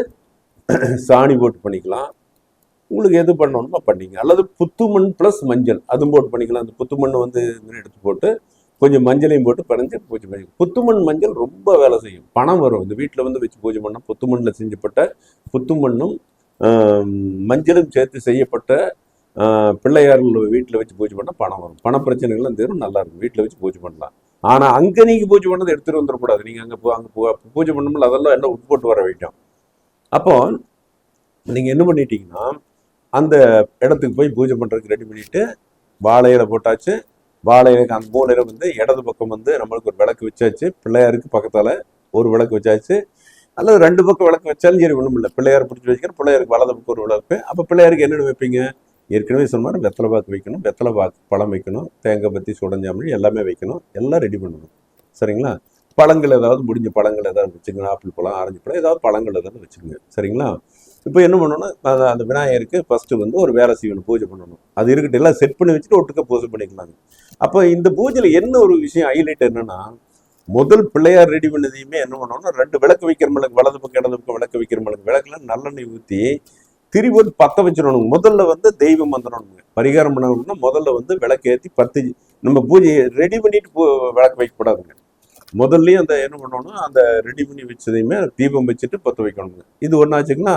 சாணி போட்டு பண்ணிக்கலாம். உங்களுக்கு எது பண்ணணுமோ பண்ணிங்க. அல்லது புத்துமண் ப்ளஸ் மஞ்சள் அதுவும் போட்டு பண்ணிக்கலாம். அந்த புத்துமண் வந்து மாதிரி எடுத்து போட்டு கொஞ்சம் மஞ்சளையும் போட்டு பிணைஞ்சு பூஜை பண்ணி புத்துமண் மஞ்சள் ரொம்ப வேலை செய்யும். பணம் வரும். இந்த வீட்டில் வந்து வச்சு பூஜை பண்ணால் புத்துமண்ணில் செஞ்சப்பட்ட புத்துமண்ணும் மஞ்சளும் சேர்த்து செய்யப்பட்ட பிள்ளையார்கள் வீட்டில் வச்சு பூஜை பண்ணால் பணம் வரும். பண பிரச்சனைகள்லாம் தீரும் நல்லா இருக்கும். வீட்டில் வச்சு பூஜை பண்ணலாம். ஆனால் அங்கே நீங்கள் பூஜை பண்ணதை எடுத்துகிட்டு வந்துடக்கூடாது நீங்கள் அங்கே போ அங்கே பூஜை பண்ணும்போது அதெல்லாம் எல்லாம் உட்போட்டு வர வைக்கும்? அப்போ நீங்கள் என்ன பண்ணிட்டீங்கன்னா அந்த இடத்துக்கு போய் பூஜை பண்ணுறதுக்கு ரெடி பண்ணிவிட்டு வாழை போட்டாச்சு வாழை இலைக்கு அந்த மூலையில வந்து இடது பக்கம் வந்து நம்மளுக்கு ஒரு விளக்கு வச்சாச்சு. பிள்ளையாருக்கு பக்கத்தால் ஒரு விளக்கு வச்சாச்சு. அல்லது ரெண்டு பக்கம் விளக்கு வச்சாலும் சரி ஒன்றும் இல்லை. பிள்ளையார் பிடிச்சி வைக்கிறேன் பிள்ளையாருக்கு வலது பக்கம் ஒரு விளக்கு. அப்போ பிள்ளையாருக்கு என்னென்ன வைப்பீங்க? ஏற்கனவே சொன்ன மாதிரி வெத்தலை பாக்கு வைக்கணும். வெத்தலை பாக்கு பழம் வைக்கணும். தேங்காய் பத்தி சுடஞ்சாமணி எல்லாமே வைக்கணும். எல்லாம் ரெடி பண்ணணும். சரிங்களா? பழங்கள் ஏதாவது முடிஞ்ச பழங்கள் ஏதாவது வச்சுக்கணும் ஆப்பிள் பழம் ஆரஞ்சு பழம் ஏதாவது பழங்கள் ஏதாவது வச்சுக்கோங்க. சரிங்களா? இப்போ என்ன பண்ணணும்னா அந்த விநாயகருக்கு ஃபஸ்ட்டு வந்து ஒரு வேலை செய்யணும் பூஜை பண்ணணும். அது இருக்கட்டும் எல்லாம் செட் பண்ணி வச்சுட்டு ஒட்டுக்க பூஜை பண்ணிக்கலாங்க. அப்போ இந்த பூஜையில் என்ன ஒரு விஷயம் ஹைலைட் என்னன்னா முதல் பிள்ளையார் ரெடி பண்ணதையுமே என்ன பண்ணணும்னா ரெண்டு விளக்கு வைக்கிற மிளகு வலது பக்கம் இடது பக்கம் விளக்கு வைக்கிற மிளகு விளக்குல நல்லெண்ணெய் ஊற்றி திரிபோட்டு பற்ற வச்சிடணும் முதல்ல வந்து தெய்வம் வந்துடணுங்க. பரிகாரம் பண்ணணும்னா முதல்ல வந்து விளக்கு ஏற்றி பத்து நம்ம பூஜையை ரெடி பண்ணிட்டு விளக்கு வைக்கக்கூடாதுங்க. முதல்லையும் அந்த என்ன பண்ணணும் அந்த ரெடி பண்ணி வச்சதையுமே தீபம் வச்சுட்டு பற்ற வைக்கணுங்க. இது ஒன்றாச்சுங்கன்னா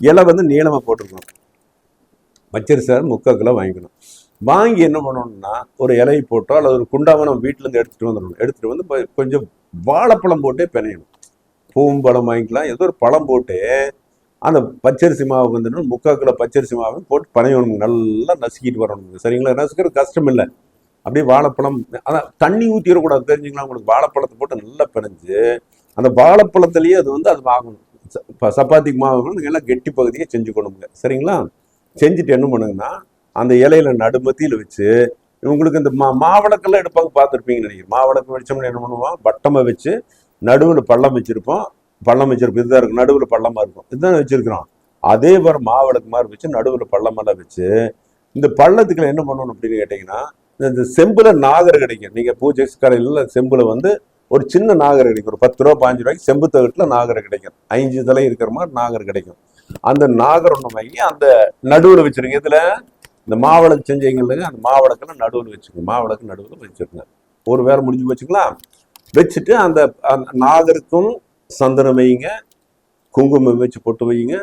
இலை வந்து நீளமாக போட்டிருக்கணும். மச்சரி சார் முக்கால் கிலோ வாங்கிக்கணும். வாங்கி என்ன பண்ணணும்னா ஒரு இலையை போட்டோ அல்லது ஒரு குண்டாவை நம்ம வீட்டிலேருந்து எடுத்துகிட்டு வந்துடணும். எடுத்துகிட்டு வந்து கொஞ்சம் வாழைப்பழம் போட்டே பிணையணும். பூம்பழம் வாங்கிக்கலாம். ஏதோ ஒரு பழம் போட்டு அந்த பச்சரிசி மாவு வந்து முக்கால் கிலோ பச்சரிசி மாவு போட்டு பனையணும் நல்லா நசுக்கிட்டு வரணும். சரிங்களா? நசுக்கிறது கஷ்டம் இல்லை. அப்படியே வாழைப்பழம் அதான் தண்ணி ஊற்றிடக்கூடாது தெரிஞ்சுங்களா உங்களுக்கு? வாழைப்பழத்தை போட்டு நல்லா பிணைஞ்சு அந்த வாழைப்பழத்துலேயே அது வந்து அது வாங்கணும். இப்போ சப்பாத்திக்கு மாவு நீங்கள் எல்லாம் கெட்டி பகுதியை செஞ்சுக்கணுங்க சரிங்களா? செஞ்சுட்டு என்ன பண்ணுங்கன்னா அந்த இலையில நடுமத்தியில் வச்சு உங்களுக்கு இந்த மா மாவிளக்கெல்லாம் எடுப்பாங்க பார்த்துருப்பீங்கன்னு நினைக்கிறேன். மாவிளக்கு வச்சோம்னா என்ன பண்ணுவோம்? வட்டமாக வச்சு நடுவில் பள்ளம் வச்சுருப்போம். பள்ளம் வச்சிருப்போம். இதுதான் இருக்கும். நடுவில் பள்ளமாக இருக்கும். இதுதான் வச்சுருக்கிறோம். அதே மாதிரி மாவிளக்கு மாதிரி வச்சு நடுவில் பள்ளமெல்லாம் வச்சு இந்த பள்ளத்துக்குள்ள என்ன பண்ணணும் அப்படின்னு கேட்டிங்கன்னா இந்த- செம்பில் நாகர் கிடைக்கும். நீங்கள் பூஜை கடையில் செம்பில் வந்து ஒரு சின்ன நாகர் கிடைக்கும். ஒரு பத்து ரூபா பாஞ்சு ரூபாய்க்கு செம்பு தகட்டில் கிடைக்கும். ஐந்து தலை இருக்கிற மாதிரி நாகர் கிடைக்கும். அந்த நாகர் ஒன்று வாங்கி அந்த நடுவில் வச்சிருங்க. இதில் இந்த மாவிளக்கு செஞ்சீங்களுக்கு அந்த மாவிளக்கெல்லாம் நடுவில் வச்சுக்கோங்க. மாவிளக்கு நடுவில் வச்சுருங்க. ஒரு வேலை முடிஞ்சு வச்சுக்கலாம் வச்சுட்டு அந்த அந்த நாகருக்கும் சந்தனம் வைங்க குங்குமம் வச்சு பொட்டு வைங்க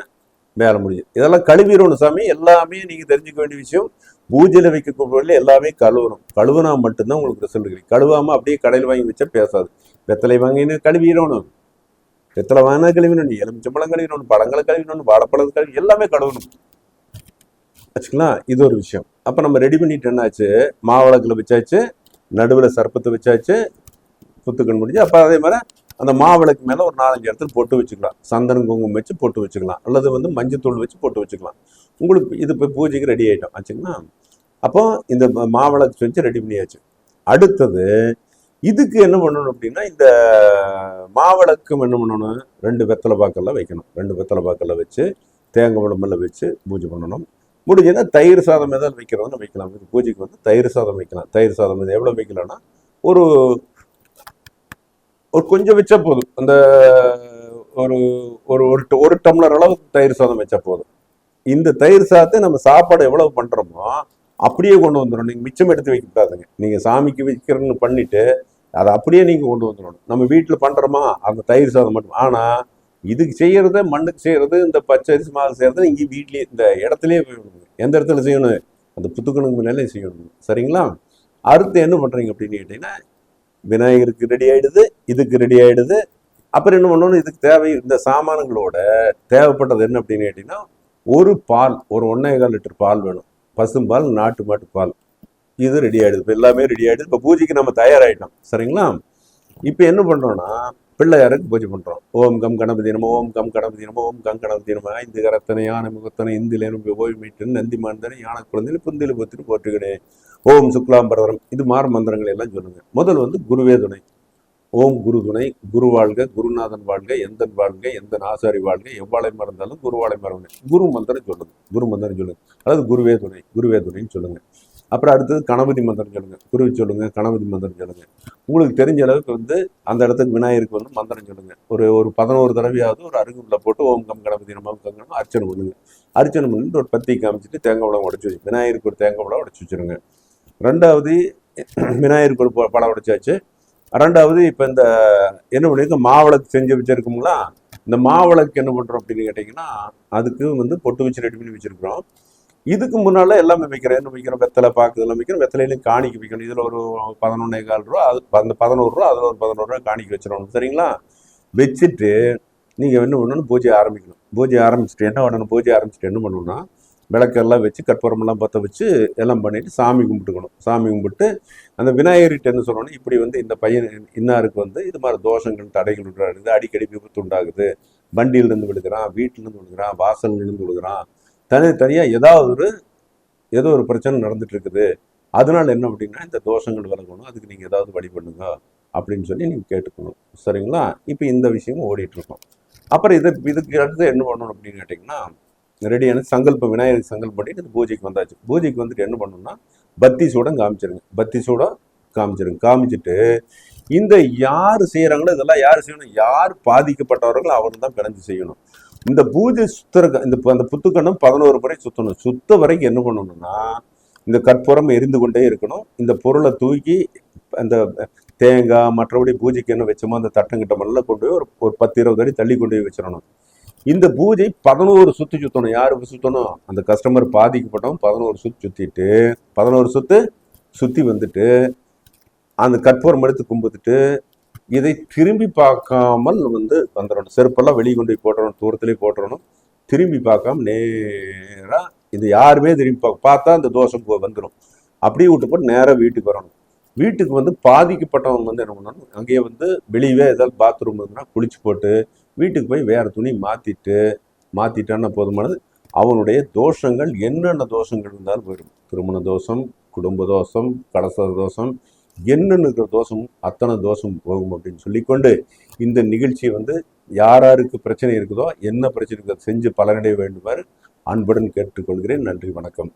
வேலை முடிஞ்சு. இதெல்லாம் கழுவிடணும் சாமி. எல்லாமே நீங்கள் தெரிஞ்சுக்க வேண்டிய விஷயம். பூஜையில் வைக்கக்கூடிய எல்லாமே கழுவணும். கழுவுனா மட்டும்தான் உங்களுக்கு ரிசல்ட் கிடைக்கும். கழுவாமல் அப்படியே கடையில் வாங்கி வச்சா பேசாது. வெத்தலை வாங்கின்னு கழுவிடணும். வெத்தலை வாங்கினா கழுவிடணும். எலுமிச்சம்பழம் கழுவிடணும். பழங்களை கழுவிடணும். வாழைப்பழம் கழுவி எல்லாமே கழுவணும். வச்சுக்கலாம் இது ஒரு விஷயம். அப்போ நம்ம ரெடி பண்ணிட்டு என்னாச்சு? மாவிளக்கில் வச்சாச்சு. நடுவில் சர்ப்பத்தை வச்சாச்சு. புத்துக்கண் முடிஞ்சு அப்போ அதே மாதிரி அந்த மாவிளக்கு மேலே ஒரு நாலஞ்சு இடத்துல பொட்டு வச்சுக்கலாம். சந்தனம் குங்குமம் வச்சு பொட்டு வச்சுக்கலாம். அல்லது வந்து மஞ்சள் தூள் வச்சு பொட்டு வச்சுக்கலாம். உங்களுக்கு இது இப்போ பூஜைக்கு ரெடி ஆகிட்டோம் ஆச்சுங்களா? அப்போ இந்த மாவிளக்கு வச்சு ரெடி பண்ணியாச்சு. அடுத்தது இதுக்கு என்ன பண்ணணும் அப்படின்னா இந்த மாவிளக்கும் என்ன பண்ணணும்? ரெண்டு வெத்தலை பாக்கெல்லாம் வைக்கணும். ரெண்டு வெத்தலை பாக்கெல்லாம் வச்சு தேங்காய் விளம்பெல்லாம் வச்சு பூஜை பண்ணணும். முடிஞ்சதுன்னா தயிர் சாதம் ஏதாவது வைக்கிறவங்க வைக்கலாம். இது பூஜைக்கு வந்து தயிர் சாதம் வைக்கலாம். தயிர் சாதம் இது எவ்வளோ வைக்கலாம்னா ஒரு ஒரு கொஞ்சம் வச்சா போதும். அந்த ஒரு ஒரு ஒரு ட- ஒரு டம்ளர் அளவுக்கு தயிர் சாதம் வச்சா போதும். இந்த தயிர் சாதத்தை நம்ம சாப்பாடு எவ்வளவு பண்றோமோ அப்படியே கொண்டு வந்துடணும். நீங்க மிச்சம் எடுத்து வைக்கக்கூடாதுங்க நீங்க சாமிக்கு வைக்கிறன்னு பண்ணிட்டு அதை அப்படியே நீங்க கொண்டு வந்துடணும். நம்ம வீட்டில் பண்றோமா? அந்த தயிர் சாதம் மட்டும். ஆனா இதுக்கு செய்யறது மண்ணுக்கு செய்யறது இந்த பச்சரிசி மாவு செய்யறது இங்கே வீட்லயே இந்த இடத்துலயே போயிடணும் எந்த இடத்துல செய்யணும்? அந்த புத்துக்கணுக்கு முன்னாலே செய்யணும். சரிங்களா? அடுத்து என்ன பண்றீங்க அப்படின்னு கேட்டீங்கன்னா விநாயகருக்கு ரெடி ஆயிடுது இதுக்கு ரெடி ஆயிடுது. அப்புறம் என்ன பண்ணணும்? இதுக்கு தேவை இந்த சாமான்களோட தேவைப்பட்டது என்ன அப்படின்னு கேட்டீங்கன்னா ஒரு பால் ஒரு ஒன்றே கால் லிட்டர் பால் வேணும். பசும்பால் நாட்டு மாட்டு பால். இது ரெடி ஆகிடுது இப்போ எல்லாமே ரெடி ஆகிடுது இப்போ பூஜைக்கு நம்ம தயாராகிட்டோம் சரிங்களா? இப்போ என்ன பண்ணுறோன்னா பிள்ளையாருக்கு பூஜை பண்ணுறோம் ஓம் கம் கணபதி நம ஓம் கம் கணபதி நம ஓம் கம் கணபதி நம. இந்து கரத்தனை யானை முகத்தனை இந்திலேனும் ஓய் மீட்டுன்னு நந்தி மாந்தனை யானை குழந்தையில புந்தில புத்திட்டு போட்டுக்கிடே ஓம் சுக்லாம்பரதரம். இது மாறு மந்திரங்கள் எல்லாம் சொல்லுங்கள் முதல் வந்து குருவே துணை. ஓம் குரு துணை குரு வாழ்க குருநாதன் வாழ்க எந்தன் வாழ்க எந்த ஆசாரி வாழ்க எவ்வாழை மறந்தாலும் குருவாழை மறவனே குரு மந்திரம் சொல்லுங்க குரு மந்திரம் சொல்லுங்க. அதாவது குருவே துணை குருவே துணைன்னு சொல்லுங்க. அப்புறம் அடுத்தது கணபதி மந்திரம் சொல்லுங்க குருவி சொல்லுங்க கணபதி மந்திரம் சொல்லுங்க. உங்களுக்கு தெரிஞ்ச அளவுக்கு வந்து அந்த இடத்துக்கு விநாயகருக்கு வந்து மந்திரம் சொல்லுங்க. ஒரு ஒரு பதினோரு தடவையாவது ஒரு அருகுள்ள போட்டு ஓம் கம் கணபதி நம்ம கங்கணம் அர்ச்சனை பண்ணுங்க. அர்ச்சனை பண்ணிட்டு ஒரு பத்தி காமிச்சிட்டு தேங்காய் பழம் உடச்சி வச்சு விநாயகருக்கு ஒரு தேங்காய் பழம் உடச்சி வச்சிருங்க. ரெண்டாவது விநாயகருக்கு ஒரு படம் பழம் உடைச்சாச்சு. ரெண்டாவது இப்போ இந்த என்ன பண்ணிருக்கோம் மாவிளக்கு செஞ்சு வச்சுருக்கோங்களா இந்த மாவிளக்கு என்ன பண்ணுறோம் அப்படின்னு கேட்டிங்கன்னா அதுக்கு வந்து பொட்டு வச்சு ரெடி பண்ணி வச்சுருக்குறோம். இதுக்கு முன்னால் எல்லாமே வைக்கிறோம். என்ன வைக்கிறோம்? வெத்தலை பாக்கு இதெல்லாம் வைக்கிறோம். வெத்தலையிலையும் காணிக்க வைக்கணும். இதில் ஒரு பதினொன்னே கால் ரூபா அது அந்த பதினோரு ரூபா அதில் ஒரு பதினோரு ரூபா காணிக்க வச்சிடணும். சரிங்களா? வச்சுட்டு நீங்கள் என்ன பண்ணணும் பூஜை ஆரம்பிக்கணும். பூஜை ஆரம்பிச்சுட்டு என்ன பண்ணணும்? பூஜை ஆரம்பிச்சுட்டு என்ன பண்ணணும்னா விளக்கெல்லாம் வச்சு கற்பூரமெல்லாம் பற்ற வச்சு எல்லாம் பண்ணிவிட்டு சாமி கும்பிட்டுக்கணும். சாமி கும்பிட்டு அந்த விநாயகர்கிட்ட என்ன சொல்லணும் இப்படி வந்து இந்த பையன் இன்னாருக்கு வந்து இது மாதிரி தோஷங்கள் தடைகள் உண்டாகுது அடிக்கடி விபத்து உண்டாகுது. வண்டியிலேருந்து விழுகிறான் வீட்டிலேருந்து விழுகிறான் வாசல்லேருந்து விழுகிறான். தனி தனியாக ஏதாவது ஒரு ஏதோ ஒரு பிரச்சனை நடந்துட்டு இருக்குது அதனால என்ன அப்படின்னா இந்த தோஷங்கள் விலகணும். அதுக்கு நீங்கள் ஏதாவது வழி பண்ணுங்க அப்படின்னு சொல்லி நீங்கள் கேட்டுக்கணும். சரிங்களா? இப்போ இந்த விஷயமும் ஓடிட்டுருக்கோம். அப்புறம் இது இதுக்கு அடுத்து என்ன பண்ணணும் அப்படின்னு கேட்டிங்கன்னா ரெடியான சங்கல்பம் விநாயகர் சங்கல்பம் பண்ணிட்டு இந்த பூஜைக்கு வந்தாச்சு. பூஜைக்கு வந்துட்டு என்ன பண்ணணும்னா பத்தி சூடம் காமிச்சிருங்க. பத்தி சூடம் காமிச்சிருங்க. காமிச்சிட்டு இந்த யார் செய்கிறாங்களோ இதெல்லாம் யார் செய்யணும் யார் பாதிக்கப்பட்டவர்களோ அவர் தான் பிணைஞ்சு செய்யணும். இந்த பூஜை சுத்துற இந்த அந்த புத்துக்கண்ணும் பதினோரு முறை சுத்தணும். சுத்த வரைக்கும் என்ன பண்ணணும்னா இந்த கற்பூரம் எரிந்து கொண்டே இருக்கணும். இந்த பொருளை தூக்கி அந்த தேங்காய் மற்றபடி பூஜைக்கு என்ன வச்சோமோ அந்த தட்டங்கிட்ட மல்ல கொண்டு போய் ஒரு ஒரு பத்து இருபது அடி தள்ளி கொண்டு போய் வச்சிடணும். இந்த பூஜை பதினோரு சுத்து சுத்தணும். யாருக்கு சுத்தணும்? அந்த கஸ்டமர் பாதிக்கப்பட்டவன் பதினோரு சுத்து சுத்திட்டு பதினோரு சுத்து சுத்தி வந்துட்டு அந்த கற்பூரம் எடுத்து கும்பிட்டுட்டு இதை திரும்பி பார்க்காமல் வந்து வந்துடணும். செருப்பெல்லாம் வெளியே கொண்டு போய் போட்டுறணும் தூரத்துலேயே போட்டுறணும். திரும்பி பார்க்காம நேராக இது யாருமே திரும்பி பார்க்க பார்த்தா அந்த தோஷம் வந்துடும் அப்படியே விட்டு போட்டு நேராக வீட்டுக்கு வரணும். வீட்டுக்கு வந்து பாதிக்கப்பட்டவங்க வந்து என்ன பண்ணணும்? அங்கேயே வந்து வெளியவே ஏதாவது பாத்ரூம் இருந்ததுன்னா குளிச்சு போட்டு வீட்டுக்கு போய் வேறு துணி மாற்றிட்டு மாத்திட்டான்னா போதுமானது. அவனுடைய தோஷங்கள் என்னென்ன தோஷங்கள் இருந்தாலும் போயிடும். திருமண தோஷம் குடும்ப தோஷம் கடசர தோஷம் என்னென்னு இருக்கிற தோஷம் அத்தனை தோஷம் போகும் அப்படின்னு சொல்லிக்கொண்டு இந்த நிகழ்ச்சியை வந்து யார் யாருக்கு பிரச்சனை இருக்குதோ என்ன பிரச்சனை இருக்குதோ செஞ்சு பலனடைய வேண்டுமாறு அன்புடன் கேட்டுக்கொள்கிறேன். நன்றி வணக்கம்.